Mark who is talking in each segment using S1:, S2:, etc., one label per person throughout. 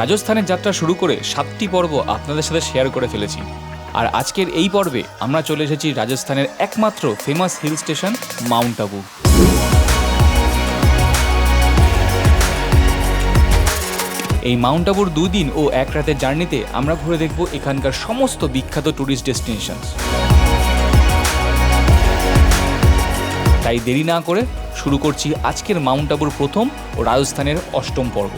S1: রাজস্থানের যাত্রা শুরু করে সাতটি পর্ব আপনাদের সাথে শেয়ার করে ফেলেছি। আর আজকের এই পর্বে আমরা চলে এসেছি রাজস্থানের একমাত্র famous hill station mount Abu এই মাউন্ট আবুর দুদিন ও এক রাতের জার্নিতে আমরা ঘুরে দেখব এখানকার সমস্ত বিখ্যাত ট্যুরিস্ট ডেস্টিনেশন তাই দেরি না করে শুরু করছি আজকের মাউন্ট আবুর প্রথম ও রাজস্থানের অষ্টম পর্ব।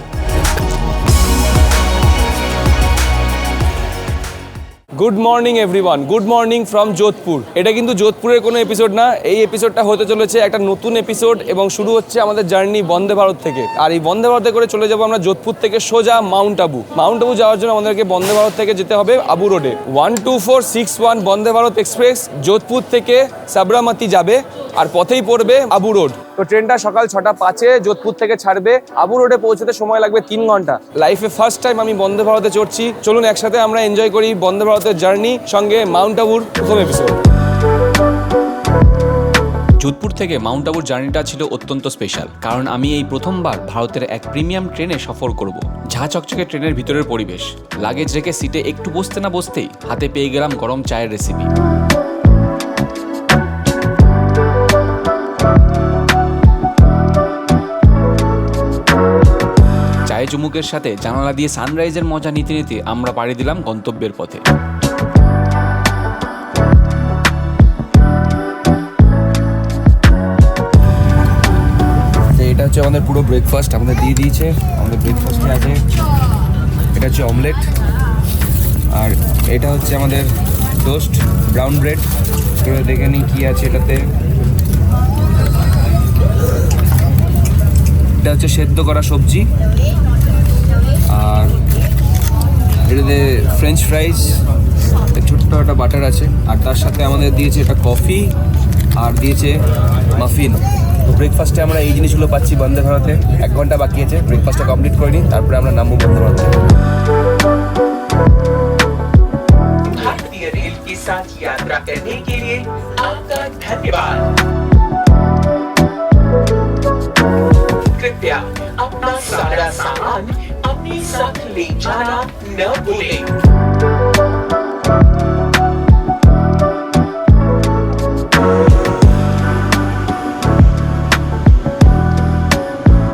S2: Good morning everyone good morning from Jodhpur এটা কিন্তু যোধপুরের কোনো এপিসোড না। এই এপিসোডটা হতে চলেছে একটা নতুন এপিসোড এবং শুরু হচ্ছে আমাদের জার্নি বন্দে ভারত থেকে। আর এই বন্দে ভারতে করে চলে যাব আমরা যোধপুর থেকে সোজা মাউন্ট আবু মাউন্ট আবু যাওয়ার জন্য আমাদেরকে বন্দে ভারত থেকে যেতে হবে আবু রোডে one two four six one Vande Bharat express Jodhpur থেকে সাবরামাতি যাবে, আর পথেই পড়বে আবু রোড তো ট্রেনটা সকাল ছটা পাঁচে যোধপুর থেকে ছাড়বে। আবু রোডে পৌঁছতে সময় লাগবে তিন ঘণ্টা। লাইফে ফার্স্ট টাইম আমি বন্দে ভারতে চড়ছি। চলুন একসাথে আমরা এনজয় করি বন্দে ভারতের জার্নি সঙ্গে মাউন্ট আবুর প্রথম এপিসোড
S1: যোধপুর থেকে মাউন্ট আবুর জার্নিটা ছিল অত্যন্ত স্পেশাল কারণ আমি এই প্রথমবার ভারতের এক প্রিমিয়াম ট্রেনে সফর করব, ঝা চকচকে ট্রেনের ভিতরের পরিবেশ। লাগেজ রেখে সিটে একটু বসতে না বসতেই হাতে পেয়ে গেলাম গরম চায়ের রেসিপি চায়ে চুমুকের সাথে জানালা দিয়ে সানরাইজের মজা নিতে নিতে আমরা পাড়ি দিলাম গন্তব্যের পথে।
S2: এটা হচ্ছে আমাদের পুরো ব্রেকফাস্ট আমাদের দিয়ে দিয়েছে, আমাদের ব্রেকফাস্টে আছে। এটা হচ্ছে অমলেট আর এটা হচ্ছে আমাদের টোস্ট ব্রাউন ব্রেড দেখে নিই কী আছে এটাতে। এটা হচ্ছে সেদ্ধ করা সবজি আর এটাতে ফ্রেঞ্চ ফ্রাইস ছোট্ট একটা বাটার আছে আর তার সাথে আমাদের দিয়েছে এটা কফি আর দিয়েছে মাফিন তো ব্রেকফাস্টে আমরা এই জিনিসগুলো পাচ্ছি বন্দে ভারতে এক ঘন্টা বাকি আছে ব্রেকফাস্টটা কমপ্লিট করে নিই তারপরে আমরা নামবো বন্দে ভারতে
S3: भारतीय रेल के साथ यात्रा करने के लिए आपका धन्यवाद Sana na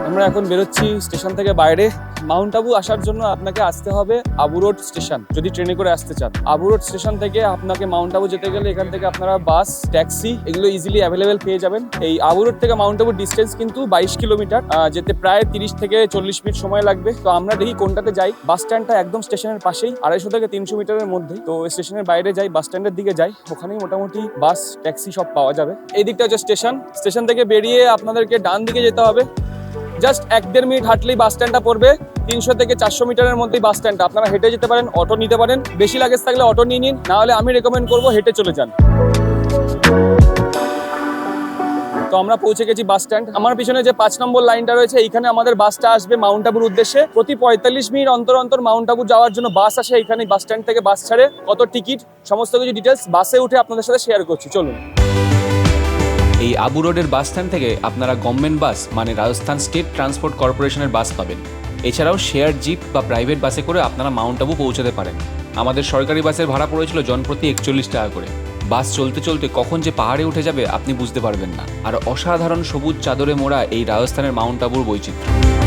S2: আমরা এখন বেরোচ্ছি স্টেশন থেকে বাইরে। মাউন্ট আবু আসার জন্য আপনাকে আসতে হবে আবু রোড স্টেশন যদি ট্রেনে করে আসতে চান। আবু রোড স্টেশন থেকে আপনাকে মাউন্ট আবু যেতে গেলে এখান থেকে আপনারা বাস, ট্যাক্সি এগুলো ইজিলি অ্যাভেলেবেল পেয়ে যাবেন। এই আবু রোড থেকে মাউন্ট আবু ডিস্টেন্স কিন্তু বাইশ কিলোমিটার যেতে প্রায় তিরিশ থেকে চল্লিশ মিনিট সময় লাগবে। তো আমরা দেখি কোনটাতে যাই। বাস স্ট্যান্ডটা একদম স্টেশনের পাশেই, আড়াইশো থেকে তিনশো মিটারের মধ্যেই। তো স্টেশনের বাইরে যাই, বাস স্ট্যান্ডের দিকে যাই, ওখানেই মোটামুটি বাস, ট্যাক্সি সব পাওয়া যাবে। এই দিকটা হচ্ছে স্টেশন। স্টেশন থেকে বেরিয়ে আপনাদেরকে ডান দিকে যেতে হবে। জাস্ট এক দেড় মিনিট হাঁটলেই বাস স্ট্যান্ডটা পড়বে। তিনশো থেকে চারশো মিটারের মধ্যেই বাস স্ট্যান্ডটা আপনারা হেঁটে যেতে পারেন অটো নিতে পারেন। বেশি লাগেজ থাকলে অটো নিয়ে নিন না হলে আমি রেকমেন্ড করব হেঁটে চলে যান। তো আমরা পৌঁছে গেছি বাস স্ট্যান্ড আমার পিছনে যে পাঁচ নম্বর লাইনটা রয়েছে, এইখানে আমাদের বাসটা আসবে মাউন্ট আবুর উদ্দেশ্যে। প্রতি পঁয়তাল্লিশ মিনিট অন্তর অন্তর মাউন্ট আবু যাওয়ার জন্য বাস আসে এইখানে বাস স্ট্যান্ড থেকে বাস ছাড়ে। কত টিকিট সমস্ত কিছু ডিটেলস বাসে উঠে আপনাদের সাথে শেয়ার করছি। চলুন।
S1: এই আবু রোডের বাস স্ট্যান্ড থেকে আপনারা গভর্নমেন্ট বাস মানে রাজস্থান স্টেট ট্রান্সপোর্ট কর্পোরেশনের বাস পাবেন। এছাড়াও শেয়ার জিপ বা প্রাইভেট বাসে করে আপনারা মাউন্ট আবু পৌঁছাতে পারেন। আমাদের সরকারি বাসের ভাড়া পড়েছিল জনপ্রতি একচল্লিশ টাকা করে। বাস চলতে চলতে কখন যে পাহাড়ে উঠে যাবে আপনি বুঝতে পারবেন না। আর অসাধারণ সবুজ চাদরে মোড়া এই রাজস্থানের মাউন্ট আবুর বৈচিত্র্য।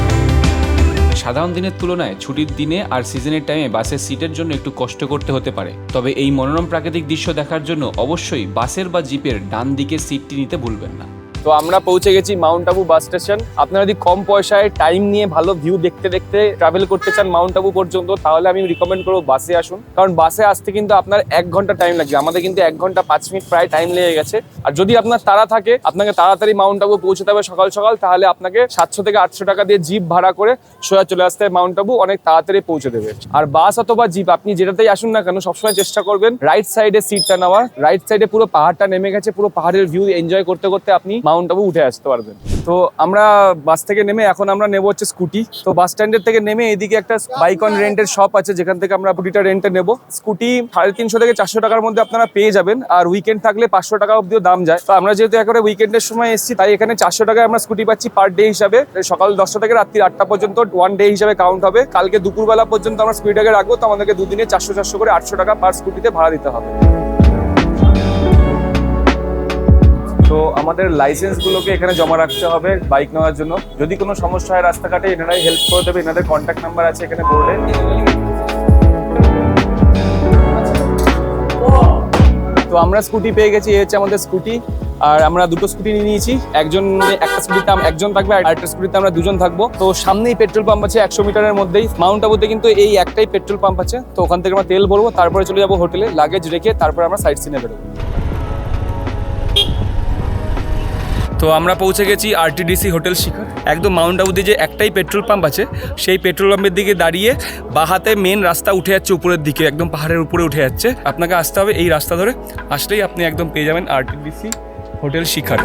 S1: সাধারণ দিনের তুলনায় ছুটির দিনে আর সিজনের টাইমে বাসের সিটের জন্য একটু কষ্ট করতে হতে পারে। তবে এই মনোরম প্রাকৃতিক দৃশ্য দেখার জন্য অবশ্যই বাসের বা জিপের ডান দিকের সিটটি নিতে ভুলবেন না।
S2: তো আমরা পৌঁছে গেছি মাউন্ট আবু বাস স্টেশন। আপনারা যদি কম পয়সায় টাইম নিয়ে ভালো ভিউ দেখতে দেখতে ট্রাভেল করতে চান মাউন্ট আবু পর্যন্ত, তাহলে আমি রিকমেন্ড করব বাসে আসুন। কারণ বাসে আসতে কিন্তু আপনার এক ঘণ্টা টাইম লাগবে। আমাদের কিন্তু এক ঘণ্টা পাঁচ মিনিট প্রায় টাইম লেগে গেছে। আর যদি আপনার তাড়া থাকে, আপনাকে তাড়াতাড়ি মাউন্ট আবু পৌঁছতে হবে সকাল সকাল, তাহলে আপনাকে সাতশো থেকে আটশো টাকা দিয়ে জিপ ভাড়া করে সোজা চলে আসতে মাউন্ট আবু। অনেক তাড়াতাড়ি পৌঁছে দেবে। আর বাস অথবা জিপ আপনি যেটাতেই আসুন না কেন, সবসময় চেষ্টা করবেন রাইট সাইডে সিটটা নেওয়ার। রাইট সাইডে পুরো পাহাড়টা নেমে গেছে, পুরো পাহাড়ের ভিউ এনজয় করতে করতে আপনি মাউন্ট আবু উঠে আসতে পারবেন। তো আমরা বাস থেকে নেমে এখন আমরা নেব হচ্ছে স্কুটি তো বাস স্ট্যান্ডের থেকে নেমে এদিকে একটা বাইক অন রেন্টের শপ আছে, যেখান থেকে আমরা স্কুটিটা রেন্টে নেব। স্কুটি সাড়ে তিনশো থেকে চারশো টাকার মধ্যে আপনারা পেয়ে যাবেন, আর উইকেন্ড থাকলে পাঁচশো টাকা অব্দিও দাম যায়। তো আমরা যেহেতু একেবারে উইকেন্ডের সময় এসেছি, তাই এখানে চারশো টাকায় আমরা স্কুটি পাচ্ছি পার ডে হিসাবে। সকাল দশটা থেকে রাত্রি আটটা পর্যন্ত ওয়ান ডে হিসাবে কাউন্ট হবে। কালকে দুপুরবেলা পর্যন্ত আমরা স্কুটিটাকে রাখব, তো আমাদেরকে দুদিনে চারশো চারশো করে আটশো টাকা পার স্কুটিতে ভাড়া দিতে হবে। তো আমাদের লাইসেন্সগুলোকে এখানে জমা রাখতে হবে বাইক নেওয়ার জন্য। যদি কোনো সমস্যা হয় রাস্তাঘাটে, এনারাই হেল্প করে দেবে। এনাদের কন্ট্যাক্ট নাম্বার আছে এখানে বোর্ডে তো আমরা স্কুটি পেয়ে গেছি, এই হচ্ছে আমাদের স্কুটি আর আমরা দুটো স্কুটি নিয়ে নিয়েছি। একজন একটা স্কুটিতে একজন থাকবে আর একটা স্কুটিতে আমরা দুজন থাকব। তো সামনেই পেট্রোল পাম্প আছে একশো মিটারের মধ্যেই। মাউন্ট আবুতে কিন্তু এই একটাই পেট্রোল পাম্প আছে। তো ওখান থেকে আমরা তেল ভরবো, তারপরে চলে যাব হোটেলে লাগেজ রেখে তারপরে আমরা সাইড সিনে বেরোবো। তো আমরা পৌঁছে গেছি আরটিডিসি হোটেল শিখর। একদম মাউন্ট আবুতে যে একটাই পেট্রোল পাম্প আছে, সেই পেট্রোল পাম্পের দিকে দাঁড়িয়ে বাহাতে মেন রাস্তা উঠে যাচ্ছে উপরের দিকে, একদম পাহাড়ের উপরে উঠে যাচ্ছে। আপনাকে আসতে হবে এই রাস্তা ধরে, আসলেই আপনি একদম পেয়ে যাবেন আরটিডিসি হোটেল শিখর।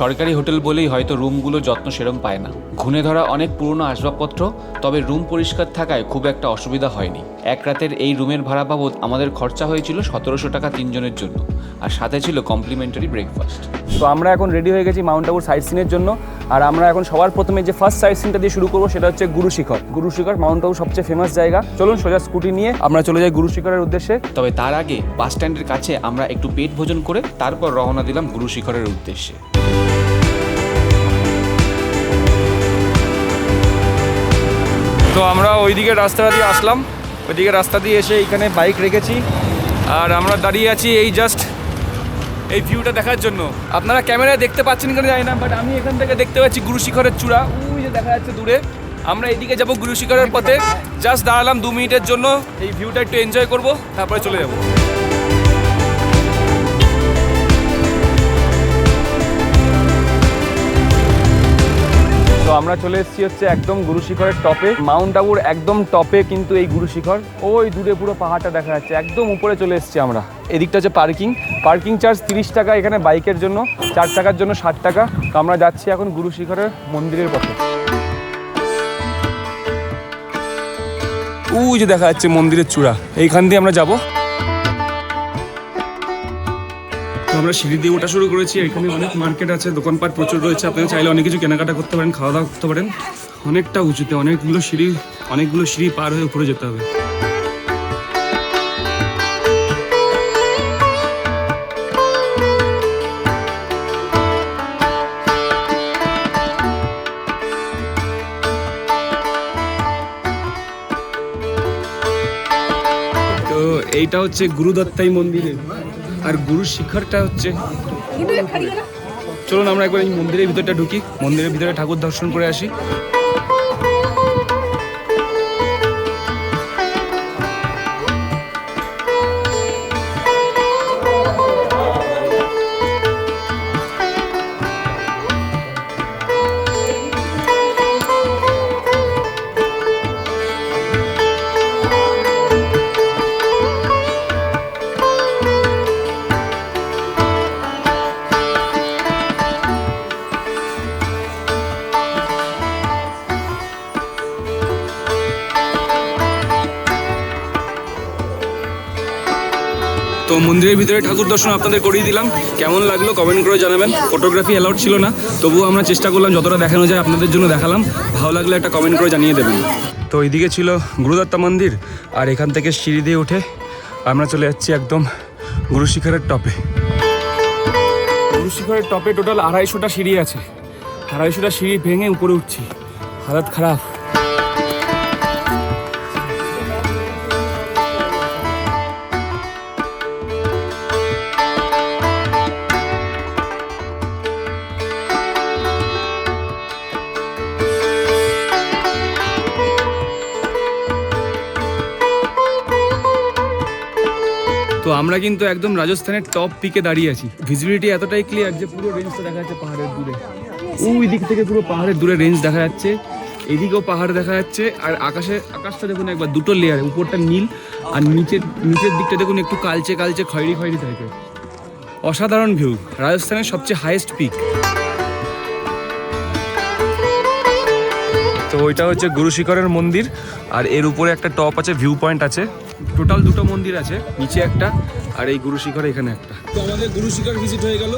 S1: সরকারি হোটেল বলেই হয়তো রুমগুলো যত্ন সেরম পায় না। ঘুণে ধরা অনেক পুরনো আসবাবপত্র তবে রুম পরিষ্কার থাকায় খুব একটা অসুবিধা হয়নি। এক রাতের এই রুমের ভাড়া বাবদ আমাদের খরচা হয়েছিল সতেরোশো টাকা তিনজনের জন্য আর সাথে ছিল কমপ্লিমেন্টারি ব্রেকফাস্ট
S2: তো আমরা এখন রেডি হয়ে গেছি মাউন্ট আবুর সাইট সিনের জন্য আর আমরা এখন সবার প্রথমে যে ফার্স্ট সাইট সিনটা দিয়ে শুরু করব সেটা হচ্ছে গুরু শিখর। গুরু শিখর মাউন্ট আবুর সবচেয়ে ফেমাস জায়গা। চলুন সোজা স্কুটি নিয়ে আমরা চলে যাই গুরু শিখরের উদ্দেশ্যে।
S1: তবে তার আগে বাস স্ট্যান্ডের কাছে আমরা একটু পেট ভোজন করে তারপর রওনা দিলাম গুরু শিখরের উদ্দেশ্যে।
S2: তো আমরা ওইদিকে রাস্তা দিয়ে আসলাম। ওইদিকে রাস্তা দিয়ে এসে এইখানে বাইক রেখেছি। আর আমরা দাঁড়িয়ে আছি এই জাস্ট এই ভিউটা দেখার জন্য। আপনারা ক্যামেরায় দেখতে পাচ্ছেন কিনা জানি না বাট আমি এখান থেকে দেখতে পাচ্ছি গুরুশিখরের চূড়া। ওই যে দেখা যাচ্ছে দূরে। আমরা এদিকে যাব গুরুশিখরের পথে। জাস্ট দাঁড়ালাম দু মিনিটের জন্য। এই ভিউটা একটু এনজয় করব, তারপরে চলে যাব। তো আমরা চলে এসেছি হচ্ছে একদম গুরু শিখরের টপে। মাউন্ট আবুর একদম টপে কিন্তু এই গুরু শিখর। ওই দূরে পুরো পাহাড়টা দেখা যাচ্ছে, একদম উপরে চলে এসেছি আমরা। এদিকটা হচ্ছে পার্কিং পার্কিং চার্জ তিরিশ টাকা এখানে বাইকের জন্য, চার টাকার জন্য ষাট টাকা। তো আমরা যাচ্ছি এখন গুরু শিখরের মন্দিরের পথে। যে দেখা যাচ্ছে মন্দিরের চূড়া, এইখান দিয়ে আমরা যাব। আমরা সিঁড়ি দিয়ে ওঠা শুরু করেছি। এখানে অনেক মার্কেট আছে, দোকানপাট প্রচুর রয়েছে। আপনারা চাইলে অনেক কিছু কেনাকাটা করতে পারেন খাওয়া দাওয়া করতে পারেন। অনেকটা উঁচুতে, অনেকগুলো সিঁড়ি অনেকগুলো সিঁড়ি পার হয়ে উপরে যেতে হবে। তো এইটা হচ্ছে গুরুদত্তাই মন্দির। আর গুরু শিখরটা হচ্ছে চলুন আমরা একবার এই মন্দিরের ভিতরটা ঢুকি। মন্দিরের ভিতরে ঠাকুর দর্শন করে আসি। মন্দিরের ভিতরে ঠাকুর দর্শন আপনাদের করিয়ে দিলাম। কেমন লাগল কমেন্ট করে জানাবেন। ফটোগ্রাফি অ্যালাউড ছিল না। তবুও আমরা চেষ্টা করলাম যতটা দেখানো যায় আপনাদের জন্য দেখালাম। ভালো লাগলে একটা কমেন্ট করে জানিয়ে দেবেন। তো এইদিকে ছিল গুরুদত্তা মন্দির। আর এখান থেকে সিঁড়ি দিয়ে উঠে আমরা চলে যাচ্ছি একদম গুরুশিখরের টপে। গুরু শিখরের টপে টোটাল আড়াইশোটা সিঁড়ি আছে। আড়াইশোটা সিঁড়ি ভেঙে উপরে উঠছি। হালত খারাপ। আমরা কিন্তু একদম রাজস্থানের টপ পিকে দাঁড়িয়ে আছি। ভিজিবিলিটি এতটাই ক্লিয়ার যে পুরো রেঞ্জটা দেখা যাচ্ছে পাহাড়ের দূরে। ওই দিক থেকে পুরো পাহাড়ের দূরে রেঞ্জ দেখা যাচ্ছে। এদিকেও পাহাড় দেখা যাচ্ছে। আর আকাশে, আকাশটা দেখুন একবার দুটো লেয়ার উপরটা নীল আর নিচের নিচের দিকটা দেখুন একটু কালচে কালচে খয়েরি খয়েরি থাকে অসাধারণ ভিউ রাজস্থানের সবচেয়ে হাইয়েস্ট পিক তো ওইটা হচ্ছে গুরু শিখরের মন্দির, আর এর উপরে একটা টপ আছে ভিউ পয়েন্ট আছে। টোটাল দুটো মন্দির আছে নিচে একটা আর এই গুরু শিখর এখানে একটা। তো আমাদের গুরু শিখর ভিজিট হয়ে গেল।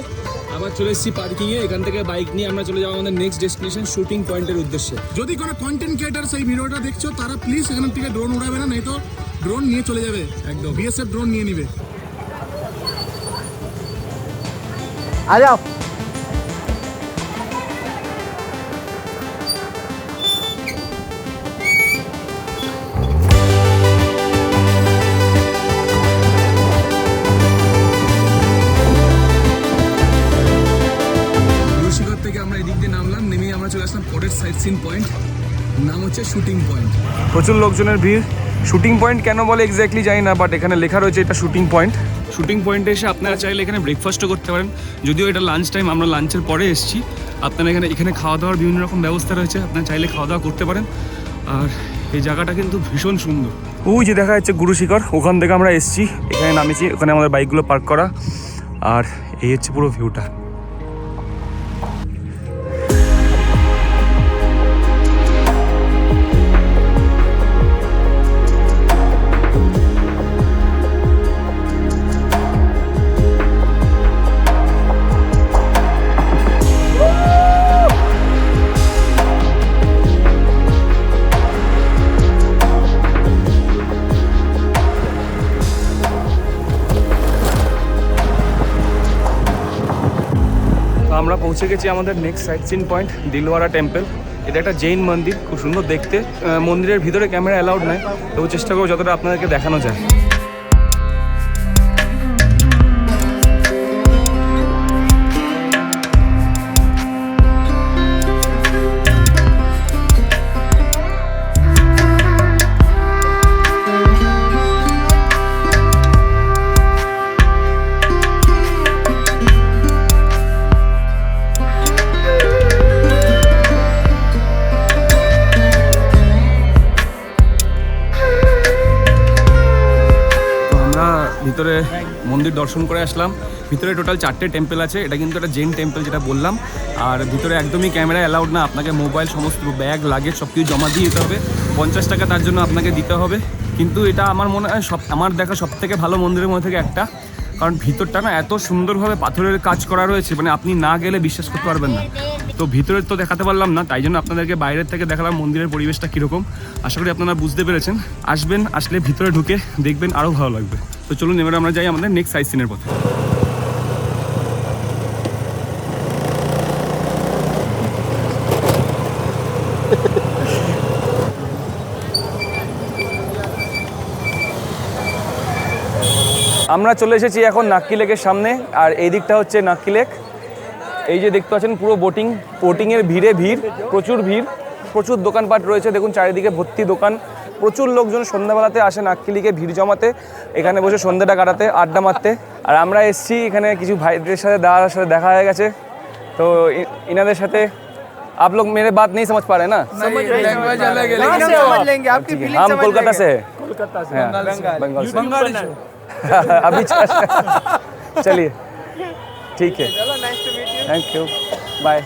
S2: আবার চলে এসেছি পার্কিংয়ে এখান থেকে বাইক নিয়ে আমরা চলে যাব আমাদের নেক্সট ডেস্টিনেশন শুটিং পয়েন্টের উদ্দেশ্যে।
S4: যদি কোনো কন্টেন্ট ক্রিয়েটার সেই ভিডিওটা দেখছ তারা প্লিজ এখান থেকে ড্রোন উড়াবে না নাই তো ড্রোন নিয়ে চলে যাবে। একদম। বিএসএফ ড্রোন নিয়ে নিবে।
S2: গুরুশিখর হচ্ছে শুটিং পয়েন্ট প্রচুর লোকজনের ভিড়। শুটিং পয়েন্ট কেন বলে এক্স্যাক্টলি জানি না বাট এখানে লেখা রয়েছে এটা শুটিং পয়েন্ট শুটিং পয়েন্টে এসে আপনারা চাইলে এখানে ব্রেকফাস্টও করতে পারেন। যদিও এটা লাঞ্চ টাইম আমরা লাঞ্চের পরে এসেছি। আপনারা এখানে এখানে খাওয়া দাওয়ার বিভিন্ন রকম ব্যবস্থা রয়েছে আপনারা চাইলে খাওয়া দাওয়া করতে পারেন। আর এই জায়গাটা কিন্তু ভীষণ সুন্দর। ওই যে দেখা যাচ্ছে গুরু শিখর ওখান থেকে আমরা এসেছি। এখানে নামেছি ওখানে আমাদের বাইকগুলো পার্ক করা। আর এই হচ্ছে পুরো ভিউটা পৌঁছে গেছি আমাদের next sightseeing point Dilwara temple এটা একটা জৈন মন্দির, খুব সুন্দর দেখতে। মন্দিরের ভিতরে ক্যামেরা অ্যালাউড নয় তবু চেষ্টা করব যতটা আপনাদেরকে দেখানো যায়। ভিতরে মন্দির দর্শন করে আসলাম। ভিতরে টোটাল চারটে টেম্পল আছে, এটা কিন্তু একটা জেন টেম্পল যেটা বললাম। আর ভিতরে একদমই ক্যামেরা অ্যালাউড না, আপনাকে মোবাইল সমস্ত ব্যাগ লাগেজ সব কিছু জমা দিয়ে দিতে হবে। পঞ্চাশ টাকা তার জন্য আপনাকে দিতে হবে। কিন্তু এটা আমার মনে হয় সব, আমার দেখা সব থেকে ভালো মন্দিরের মধ্যে থেকে একটা। কারণ ভিতরটা না এত সুন্দরভাবে পাথরের কাজ করা রয়েছে মানে আপনি না গেলে বিশ্বাস করতে পারবেন না। তো ভিতরে তো দেখাতে পারলাম না, তাই জন্য আপনাদেরকে বাইরের থেকে দেখালাম মন্দিরের পরিবেশটা কীরকম। আশা করি আপনারা বুঝতে পেরেছেন। আসবেন, আসলে ভিতরে ঢুকে দেখবেন আরও ভালো লাগবে। তো চলুন, এবার আমরা যাই আমাদের নেক্সট সাইট সিনের পথে। আমরা চলে এসেছি এখন নাক্কি লেকের সামনে, আর এই দিকটা হচ্ছে নাক্কি লেক। এই যে দেখতে পাচ্ছেন, পুরো বোটিং বোটিংয়ের ভিড়ে ভিড়, প্রচুর ভিড়, প্রচুর দোকানপাট রয়েছে। দেখুন, চারিদিকে ভর্তি দোকান। প্রচুর লোকজন সন্ধ্যাবেলাতে আসে নাক্কিলিকে ভিড় জমাতে এখানে বসে সন্ধ্যাটা কাটাতে আড্ডা মারতে আর আমরা এসেছি এখানে কিছু ভাইদের সাথে দাদার সাথে দেখা হয়ে গেছে তো ই- ইনাদের সাথে आप लोग मेरे बात नहीं समझ पा रहे ना
S5: लैंग्वेज अलग है लेकिन हम समझ लेंगे आपकी
S2: ठीक है,
S5: फीलिंग
S2: हम
S5: समझ
S2: कोलकाता
S5: लेंगे।
S2: से
S5: कोलकाता से
S2: हैं।
S5: बंगाल से
S2: बंगाल से।
S5: बंगाली से
S2: अभी चल- चलिए ठीक है
S5: चलो nice to meet you
S2: thank you bye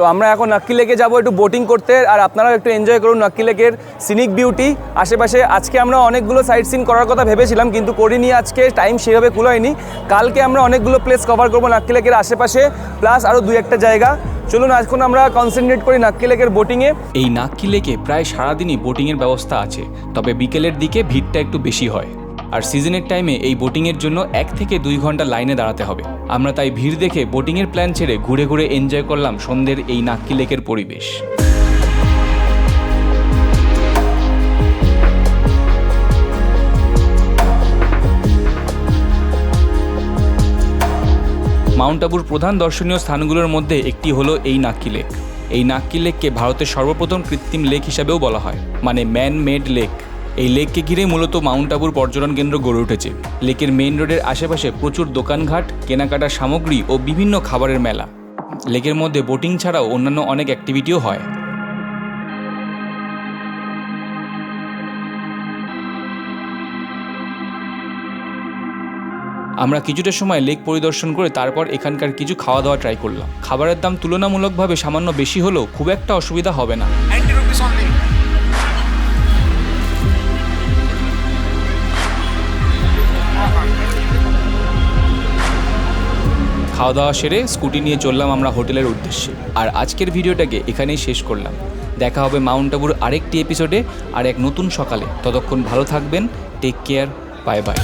S2: তো আমরা এখন নাক্কি লেকে যাব একটু বোটিং করতে, আর আপনারাও একটু এনজয় করুন নাক্কি লেকের সিনিক বিউটি আশেপাশে আজকে আমরা অনেকগুলো সাইট সিন করার কথা ভেবেছিলাম, কিন্তু করিনি আজকে টাইম সেভাবে কুলোয়নি। কালকে আমরা অনেকগুলো প্লেস কভার করব নাক্কি লেকের আশেপাশে প্লাস আরও দু একটা জায়গা। চলুন, এখন আমরা কনসেন্ট্রেট করি নাক্কি লেকের বোটিংয়ে
S1: এই নাক্কি লেকে প্রায় সারাদিনই বোটিংয়ের ব্যবস্থা আছে, তবে বিকেলের দিকে ভিড়টা একটু বেশি হয়। আর সিজনের টাইমে এই বোটিংয়ের জন্য এক থেকে দুই ঘণ্টা লাইনে দাঁড়াতে হবে। আমরা তাই ভিড় দেখে বোটিংয়ের প্ল্যান ছেড়ে ঘুরে ঘুরে এনজয় করলাম সন্ধ্যের এই নাক্কি লেকের পরিবেশ। মাউন্ট আবুর প্রধান দর্শনীয় স্থানগুলোর মধ্যে একটি হলো এই নাক্কি লেক। এই নাক্কি লেককে ভারতের সর্বপ্রথম কৃত্রিম লেক হিসাবেও বলা হয় মানে ম্যান মেড লেক। এই লেককে ঘিরে মূলত মাউন্ট আবুর পর্যটন কেন্দ্র গড়ে উঠেছে। লেকের মেইন রোডের আশেপাশে প্রচুর দোকানঘাট, কেনাকাটার সামগ্রী ও বিভিন্ন খাবারের মেলা। লেকের মধ্যে বোটিং ছাড়াও অন্যান্য অনেক অ্যাক্টিভিটিও হয়। আমরা কিছুটা সময় লেক পরিদর্শন করে তারপর এখানকার কিছু খাওয়া দাওয়া ট্রাই করলাম। খাবারের দাম তুলনামূলকভাবে সামান্য বেশি হলেও খুব একটা অসুবিধা হবে না। খাওয়া দাওয়া সেরে স্কুটি নিয়ে চললাম আমরা হোটেলের উদ্দেশ্যে। আর আজকের ভিডিওটাকে এখানেই শেষ করলাম। দেখা হবে মাউন্ট আবুর আরেকটি এপিসোডে, আর এক নতুন সকালে। ততক্ষণ ভালো থাকবেন, টেক কেয়ার, বাই বাই।